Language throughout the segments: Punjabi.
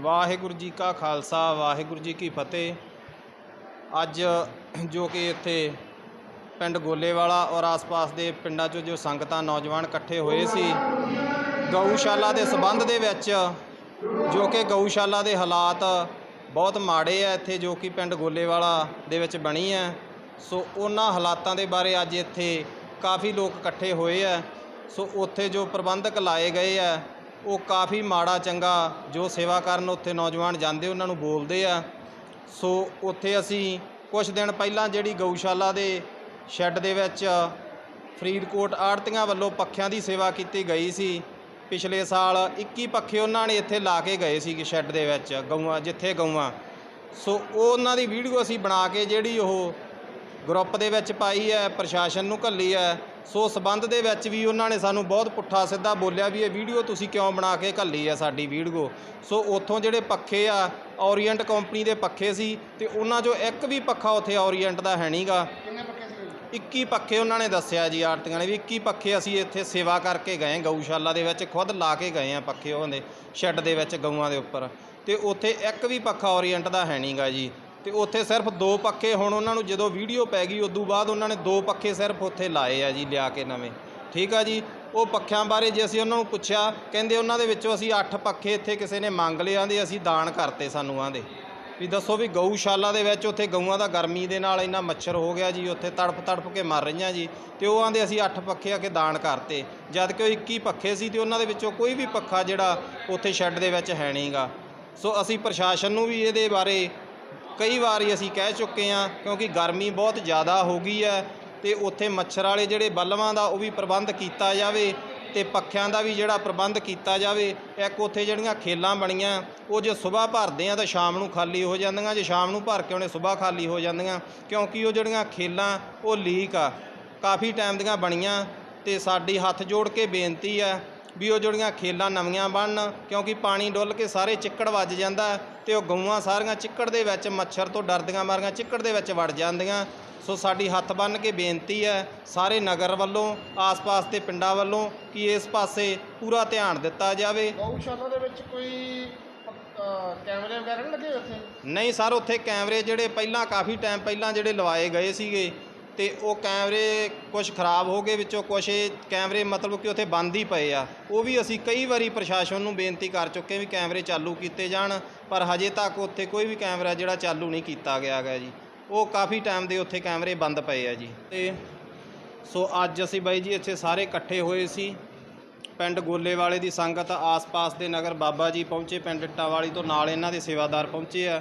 ਵਾਹਿਗੁਰੂ ਜੀ ਕਾ ਖਾਲਸਾ, ਵਾਹਿਗੁਰੂ ਜੀ ਕੀ ਫਤਿਹ। ਅੱਜ ਜੋ ਕਿ ਇੱਥੇ ਪਿੰਡ ਗੋਲੇਵਾਲਾ ਔਰ ਆਸ-ਪਾਸ ਦੇ ਪਿੰਡਾਂ 'ਚੋਂ ਜੋ ਸੰਗਤਾਂ, ਨੌਜਵਾਨ ਇਕੱਠੇ ਹੋਏ ਸੀ, ਗਊਸ਼ਾਲਾ ਦੇ ਸਬੰਧ ਦੇ ਵਿੱਚ ਜੋ ਕਿ ਗਊਸ਼ਾਲਾ ਦੇ ਹਾਲਾਤ ਬਹੁਤ ਮਾੜੇ ਆ ਇੱਥੇ ਜੋ ਕਿ ਪਿੰਡ ਗੋਲੇਵਾਲਾ ਦੇ ਵਿੱਚ ਬਣੀ ਹੈ ਸੋ ਉਹਨਾਂ ਹਾਲਾਤਾਂ ਦੇ ਬਾਰੇ ਅੱਜ ਇੱਥੇ ਕਾਫੀ ਲੋਕ ਇਕੱਠੇ ਹੋਏ ਆ। ਸੋ ਉੱਥੇ ਜੋ ਪ੍ਰਬੰਧਕ ਲਾਏ ਗਏ ਆ ਉਹ ਕਾਫੀ ਮਾੜਾ, ਚੰਗਾ ਜੋ ਸੇਵਾ ਕਰਨ ਉੱਥੇ ਨੌਜਵਾਨ ਜਾਂਦੇ, ਉਹਨਾਂ ਨੂੰ ਬੋਲਦੇ ਆ। ਸੋ ਉੱਥੇ ਅਸੀਂ ਕੁਝ ਦਿਨ ਪਹਿਲਾਂ ਜਿਹੜੀ ਗਊਸ਼ਾਲਾ ਦੇ ਸ਼ੈੱਡ ਦੇ ਵਿੱਚ ਫਰੀਦਕੋਟ ਆੜਤੀਆਂ ਵੱਲੋਂ ਪੱਖਿਆਂ ਦੀ ਸੇਵਾ ਕੀਤੀ ਗਈ ਸੀ। ਪਿਛਲੇ ਸਾਲ 21 ਪੱਖੇ ਉਹਨਾਂ ਨੇ ਇੱਥੇ ਲਾ ਕੇ ਗਏ ਸੀ ਸ਼ੈੱਡ ਦੇ ਵਿੱਚ, ਗਊਆਂ, ਜਿੱਥੇ ਗਊਆਂ। ਸੋ ਉਹ ਉਹਨਾਂ ਦੀ ਵੀਡੀਓ ਅਸੀਂ ਬਣਾ ਕੇ ਜਿਹੜੀ ਉਹ ਗਰੁੱਪ ਦੇ ਵਿੱਚ ਪਾਈ ਹੈ ਪ੍ਰਸ਼ਾਸਨ ਨੂੰ ਘੱਲੀ ਹੈ। ਸੋ ਸਬੰਧ ਦੇ ਵਿੱਚ ਵੀ ਉਹਨਾਂ ਨੇ ਸਾਨੂੰ ਬਹੁਤ ਪੁੱਠਾ ਸਿੱਧਾ ਬੋਲਿਆ ਵੀ ਇਹ ਵੀਡੀਓ ਤੁਸੀਂ ਕਿਉਂ ਬਣਾ ਕੇ ਘੱਲੀ ਹੈ ਸਾਡੀ ਵੀਡੀਓ। ਸੋ ਉੱਥੋਂ ਜਿਹੜੇ ਪੱਖੇ ਆ ਓਰੀਐਂਟ ਕੰਪਨੀ ਦੇ ਪੱਖੇ ਸੀ ਤੇ ਉਹਨਾਂ 'ਚੋਂ ਇੱਕ ਵੀ ਪੱਖਾ ਉੱਥੇ ਓਰੀਐਂਟ ਦਾ ਹੈ ਨਹੀਂਗਾ ਕਿੰਨੇ ਪੱਕੇ ਸੀ? 21 ਪੱਖੇ ਉਹਨਾਂ ਨੇ ਦੱਸਿਆ ਜੀ ਆਰਤੀਆਂ ਨੇ ਵੀ 21 ਪੱਖੇ ਅਸੀਂ ਇੱਥੇ ਸੇਵਾ ਕਰਕੇ ਗਏ ਗਊਸ਼ਾਲਾ ਦੇ ਵਿੱਚ ਖੁਦ ਲਾ ਕੇ ਗਏ ਆ ਪੱਖੇ ਉਹਦੇ ਸ਼ੈੱਡ ਦੇ ਵਿੱਚ ਗਊਆਂ ਦੇ ਉੱਪਰ। ਤੇ ਉੱਥੇ ਇੱਕ ਵੀ ਪੱਖਾ ਓਰੀਐਂਟ ਦਾ ਹੈ ਨਹੀਂਗਾ ਜੀ। ਤੇ ਉੱਥੇ ਸਿਰਫ ਦੋ ਪੱਖੇ ਹੁਣ ਉਹਨਾਂ ਨੂੰ ਜਦੋਂ ਵੀਡੀਓ ਪੈ ਗਈ, ਉਦੋਂ ਬਾਅਦ ਉਹਨਾਂ ਨੇ ਦੋ ਪੱਖੇ ਸਿਰਫ ਉੱਥੇ ਲਾਏ ਆ ਜੀ, ਲਿਆ ਕੇ ਨਵੇਂ। ਠੀਕ ਆ ਜੀ? ਉਹ ਪੱਖਿਆਂ ਬਾਰੇ ਜੇ ਅਸੀਂ ਉਹਨਾਂ ਨੂੰ ਪੁੱਛਿਆ, ਕਹਿੰਦੇ ਉਹਨਾਂ ਦੇ ਵਿੱਚੋਂ ਅਸੀਂ 8 ਪੱਖੇ ਇੱਥੇ ਕਿਸੇ ਨੇ ਮੰਗ ਲਿਆ ਦੇ ਅਸੀਂ ਦਾਨ ਕਰਤੇ ਸਾਨੂੰ ਆਂਦੇ ਵੀ ਦੱਸੋ ਵੀ ਗਊਸ਼ਾਲਾ ਦੇ ਵਿੱਚ ਉੱਥੇ ਗਊਆਂ ਦਾ ਗਰਮੀ ਦੇ ਨਾਲ ਇੰਨਾ ਮੱਛਰ ਹੋ ਗਿਆ ਜੀ, ਉੱਥੇ ਤੜਫ ਤੜਫ ਕੇ ਮਰ ਰਹੀਆਂ ਜੀ, ਤੇ ਉਹ ਆਂਦੇ ਅਸੀਂ 8 ਪੱਖੇ ਆ ਕੇ ਦਾਨ ਕਰਤੇ। ਜਦ ਕਿ ਉਹ 21 ਪੱਖੇ ਸੀ ਤੇ ਉਹਨਾਂ ਦੇ ਵਿੱਚੋਂ ਕੋਈ ਵੀ ਪੱਖਾ ਜਿਹੜਾ ਉੱਥੇ ਸ਼ੈੱਡ ਦੇ ਵਿੱਚ ਹੈ ਨਹੀਂਗਾ ਸੋ ਅਸੀਂ ਪ੍ਰਸ਼ਾਸਨ ਨੂੰ ਵੀ ਇਹਦੇ ਬਾਰੇ ਕਈ ਵਾਰੀ ਅਸੀਂ ਕਹਿ ਚੁੱਕੇ ਹਾਂ, ਕਿਉਂਕਿ ਗਰਮੀ ਬਹੁਤ ਜ਼ਿਆਦਾ ਹੋ ਗਈ ਹੈ ਤੇ ਉੱਥੇ ਮੱਛਰ ਵਾਲੇ ਜਿਹੜੇ ਬੱਲਵਾਂ ਦਾ ਉਹ ਵੀ ਪ੍ਰਬੰਧ ਕੀਤਾ ਜਾਵੇ ਤੇ ਪੱਖਿਆਂ ਦਾ ਵੀ ਜਿਹੜਾ ਪ੍ਰਬੰਧ ਕੀਤਾ ਜਾਵੇ, ਇੱਕ ਉੱਥੇ ਜਿਹੜੀਆਂ ਖੇਲਾਂ ਬਣੀਆਂ, ਉਹ ਜੇ ਸਵੇਰ ਭਰਦੇ ਆ ਤਾਂ ਸ਼ਾਮ ਨੂੰ ਖਾਲੀ ਹੋ ਜਾਂਦੀਆਂ, ਜੇ ਸ਼ਾਮ ਨੂੰ ਭਰ ਕੇ ਉਹਨੇ ਸਵੇਰ ਖਾਲੀ ਹੋ ਜਾਂਦੀਆਂ, ਕਿਉਂਕਿ ਉਹ ਜਿਹੜੀਆਂ ਖੇਲਾਂ ਉਹ ਲੀਕ ਆ, ਕਾਫੀ ਟਾਈਮ ਦੀਆਂ ਬਣੀਆਂ ਤੇ ਸਾਡੀ ਹੱਥ ਜੋੜ ਕੇ ਬੇਨਤੀ ਆ ਵੀ ਉਹ ਜਿਹੜੀਆਂ ਖੇਲਾਂ ਨਵੀਆਂ ਬਣਨ ਕਿਉਂਕਿ ਪਾਣੀ ਡੁੱਲ ਕੇ ਸਾਰੇ ਚਿੱਕੜ ਵੱਜ ਜਾਂਦਾ ਤੇ ਉਹ ਗਊਆਂ ਸਾਰੀਆਂ ਚਿੱਕੜ ਦੇ ਵਿੱਚ ਮੱਛਰ ਤੋਂ ਡਰਦੀਆਂ ਮਾਰੀਆਂ ਚਿੱਕੜ ਦੇ ਵਿੱਚ ਵੜ ਜਾਂਦੀਆਂ। ਸੋ ਸਾਡੀ ਹੱਥ ਬੰਨ੍ਹ ਕੇ ਬੇਨਤੀ ਹੈ ਸਾਰੇ ਨਗਰ ਵੱਲੋਂ ਆਸ-ਪਾਸ ਦੇ ਪਿੰਡਾਂ ਵੱਲੋਂ ਕਿ ਇਸ ਪਾਸੇ ਪੂਰਾ ਧਿਆਨ ਦਿੱਤਾ ਜਾਵੇ। ਗਊਸ਼ਾਲਾ ਦੇ ਵਿੱਚ ਕੋਈ ਕੈਮਰੇ ਵਗੈਰਾ ਨਹੀਂ ਲੱਗੇ ਉੱਥੇ? ਨਹੀਂ ਸਰ ਉੱਥੇ ਕੈਮਰੇ ਜਿਹੜੇ ਪਹਿਲਾਂ ਕਾਫੀ ਟਾਈਮ ਪਹਿਲਾਂ ਜਿਹੜੇ ਲਵਾਏ ਗਏ ਸੀਗੇ ਤੇ ਉਹ ਕੈਮਰੇ ਕੁਝ ਖਰਾਬ ਹੋ ਗਏ ਵਿੱਚੋਂ ਕੁਝ ਇਹ ਕੈਮਰੇ ਮਤਲਬ ਕਿ ਉੱਥੇ ਬੰਦ ਹੀ ਪਏ ਆ। ਉਹ ਵੀ ਅਸੀਂ ਕਈ ਵਾਰੀ ਪ੍ਰਸ਼ਾਸਨ ਨੂੰ ਬੇਨਤੀ ਕਰ ਚੁੱਕੇ ਵੀ ਕੈਮਰੇ ਚਾਲੂ ਕੀਤੇ ਜਾਣ, ਪਰ ਹਜੇ ਤੱਕ ਉੱਥੇ ਕੋਈ ਵੀ ਕੈਮਰਾ ਜਿਹੜਾ ਚਾਲੂ ਨਹੀਂ ਕੀਤਾ ਗਿਆ ਗਾ ਜੀ। ਉਹ ਕਾਫੀ ਟਾਈਮ ਦੇ ਉੱਥੇ ਕੈਮਰੇ ਬੰਦ ਪਏ ਆ ਜੀ। ਤੇ ਸੋ ਅੱਜ ਅਸੀਂ ਬਾਈ ਜੀ ਇੱਥੇ ਸਾਰੇ ਇਕੱਠੇ ਹੋਏ ਸੀ। ਪਿੰਡ ਗੋਲੇਵਾਲੇ ਦੀ ਸੰਗਤ ਆਸ-ਪਾਸ ਦੇ ਨਗਰ ਬਾਬਾ ਜੀ ਪਹੁੰਚੇ, ਪਿੰਡ ਇੱਟਾਵਾਲੀ ਤੋਂ ਨਾਲ ਇਹਨਾਂ ਦੇ ਸੇਵਾਦਾਰ ਪਹੁੰਚੇ ਆ।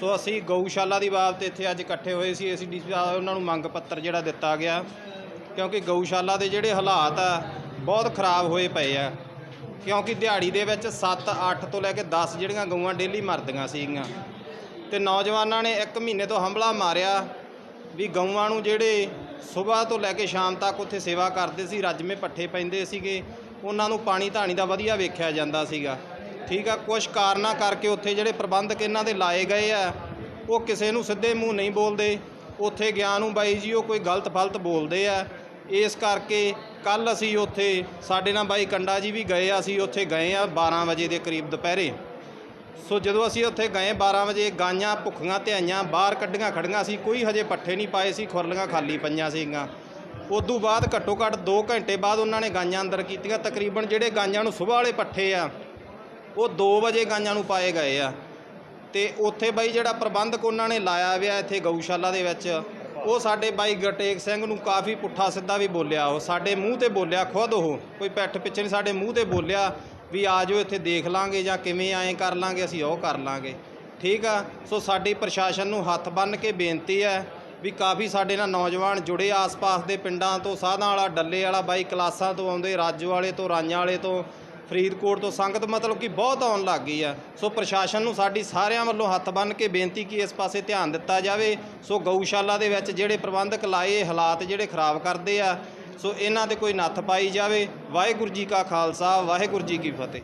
ਸੋ ਅਸੀਂ ਗਊਸ਼ਾਲਾ ਦੀ ਬਾਬਤ ਇੱਥੇ ਅੱਜ ਇਕੱਠੇ ਹੋਏ ਸੀ, ਅਸੀਂ ਡੀਸੀ ਸਾਹਿਬ ਉਹਨਾਂ ਨੂੰ ਮੰਗ ਪੱਤਰ ਜਿਹੜਾ ਦਿੱਤਾ ਗਿਆ, ਕਿਉਂਕਿ ਗਊਸ਼ਾਲਾ ਦੇ ਜਿਹੜੇ ਹਾਲਾਤ ਆ, ਬਹੁਤ ਖਰਾਬ ਹੋਏ ਪਏ ਆ। ਕਿਉਂਕਿ ਦਿਹਾੜੀ ਦੇ ਵਿੱਚ 7 8 ਤੋਂ ਲੈ ਕੇ 10 ਜਿਹੜੀਆਂ ਗਊਆਂ ਡੇਲੀ ਮਰਦੀਆਂ ਸੀਗੀਆਂ। ਤੇ ਨੌਜਵਾਨਾਂ ਨੇ 1 ਮਹੀਨੇ ਤੋਂ ਹਮਲਾ ਮਾਰਿਆ ਵੀ ਗਊਆਂ ਨੂੰ ਜਿਹੜੇ ਸਵੇਰ ਤੋਂ ਲੈ ਕੇ ਸ਼ਾਮ ਤੱਕ ਉੱਥੇ ਸੇਵਾ ਕਰਦੇ ਸੀ, ਰੱਜਵੇਂ ਪੱਠੇ ਪੈਂਦੇ ਸੀਗੇ, ਉਹਨਾਂ ਨੂੰ ਪਾਣੀ ਧਾਣੀ ਦਾ ਵਧੀਆ ਵੇਖਿਆ ਜਾਂਦਾ ਸੀਗਾ। ਠੀਕ ਆ ਕੁਝ ਕਾਰਨਾਂ ਕਰਕੇ ਉੱਥੇ ਜਿਹੜੇ ਪ੍ਰਬੰਧਕ ਇਹਨਾਂ ਦੇ ਲਾਏ ਗਏ ਆ, ਉਹ ਕਿਸੇ ਨੂੰ ਸਿੱਧੇ ਮੂੰਹ ਨਹੀਂ ਬੋਲਦੇ। ਉੱਥੇ ਗਿਆ ਨੂੰ ਬਾਈ ਜੀ, ਉਹ ਕੋਈ ਗਲਤ ਫਲਤ ਬੋਲਦੇ ਆ। ਇਸ ਕਰਕੇ ਕੱਲ ਅਸੀਂ ਉੱਥੇ, ਸਾਡੇ ਨਾਲ ਬਾਈ ਕੰਡਾ ਜੀ ਵੀ ਗਏ ਆ, ਅਸੀਂ ਉੱਥੇ ਗਏ ਆ 12 ਵਜੇ ਦੇ ਕਰੀਬ ਦੁਪਹਿਰੇ। ਸੋ ਜਦੋਂ ਅਸੀਂ ਉੱਥੇ ਗਏ 12 ਵਜੇ, ਗਾਈਆਂ ਭੁੱਖੀਆਂ ਧਿਆਈਆਂ ਬਾਹਰ ਕੱਢੀਆਂ ਖੜੀਆਂ ਸੀ, ਕੋਈ ਹਜੇ ਪੱਠੇ ਨਹੀਂ ਪਾਏ ਸੀ, ਖੁਰਲੀਆਂ ਖਾਲੀ ਪਈਆਂ ਸੀਗੀਆਂ। ਉਦੋਂ ਬਾਅਦ ਘੱਟੋ ਘੱਟ 2 ਘੰਟੇ ਬਾਅਦ ਉਹਨਾਂ ਨੇ ਗਾਈਆਂ ਅੰਦਰ ਕੀਤੀਆਂ। ਤਕਰੀਬਨ ਜਿਹੜੇ ਗਾਈਆਂ ਨੂੰ ਸਵੇਰ ਵਾਲੇ ਪੱਠੇ ਆ ਉਹ 2 ਵਜੇ ਗਾਈਆਂ ਨੂੰ ਪਾਏ ਗਏ ਆ। ਤੇ ਉੱਥੇ ਬਾਈ ਜਿਹੜਾ ਪ੍ਰਬੰਧਕ ਉਹਨਾਂ ਨੇ ਲਾਇਆ ਹੋਇਆ ਇੱਥੇ ਗਊਸ਼ਾਲਾ ਦੇ ਵਿੱਚ, ਉਹ ਸਾਡੇ ਬਾਈ ਗਟੇਕ ਸਿੰਘ ਨੂੰ ਕਾਫੀ ਪੁੱਠਾ ਸਿੱਧਾ ਵੀ ਬੋਲਿਆ। ਉਹ ਸਾਡੇ ਮੂੰਹ ਤੇ ਬੋਲਿਆ, ਖੁਦ ਉਹ, ਕੋਈ ਪੈਠ ਪਿੱਛੇ ਨਹੀਂ ਸਾਡੇ ਮੂੰਹ ਤੇ ਬੋਲਿਆ ਵੀ ਆ ਜਾਓ, ਇੱਥੇ ਦੇਖ ਲਾਂਗੇ ਜਾਂ ਕਿਵੇਂ ਐਂ ਕਰ ਲਾਂਗੇ, ਅਸੀਂ ਉਹ ਕਰ ਲਾਂਗੇ। ਠੀਕ ਆ? ਸੋ ਸਾਡੀ ਪ੍ਰਸ਼ਾਸਨ ਨੂੰ ਹੱਥ ਬੰਨ੍ਹ ਕੇ ਬੇਨਤੀ ਹੈ ਵੀ ਕਾਫੀ ਸਾਡੇ ਨਾਲ ਨੌਜਵਾਨ ਜੁੜੇ ਆਸ-ਪਾਸ ਦੇ ਪਿੰਡਾਂ ਤੋਂ, ਸਾਧਾਂ ਵਾਲਾ, ਡੱਲੇ ਵਾਲਾ ਬਾਈ ਕਲਾਸਾਂ ਤੋਂ ਆਉਂਦੇ, ਰਾਜੂ ਵਾਲੇ ਤੋਂ ਰਾਈਆਂ ਵਾਲੇ ਤੋਂ ਫਰੀਦਕੋਟ ਤੋਂ ਸੰਗਤ ਮਤਲਬ ਕਿ ਬਹੁਤ ਆਉਣ ਲੱਗ ਗਈ ਆ। ਸੋ ਪ੍ਰਸ਼ਾਸਨ ਨੂੰ ਸਾਡੀ ਸਾਰਿਆਂ ਵੱਲੋਂ ਹੱਥ ਬੰਨ੍ਹ ਕੇ ਬੇਨਤੀ ਕਿ ਇਸ ਪਾਸੇ ਧਿਆਨ ਦਿੱਤਾ ਜਾਵੇ। ਸੋ ਗਊਸ਼ਾਲਾ ਦੇ ਵਿੱਚ ਜਿਹੜੇ ਪ੍ਰਬੰਧਕ ਲਾਏ, ਹਾਲਾਤ ਜਿਹੜੇ ਖਰਾਬ ਕਰਦੇ ਆ, ਸੋ ਇਹਨਾਂ ਤੇ ਕੋਈ ਨੱਥ ਪਾਈ ਜਾਵੇ। ਵਾਹਿਗੁਰੂ ਜੀ ਕਾ ਖਾਲਸਾ, ਵਾਹਿਗੁਰੂ ਜੀ ਕੀ ਫਤਿਹ।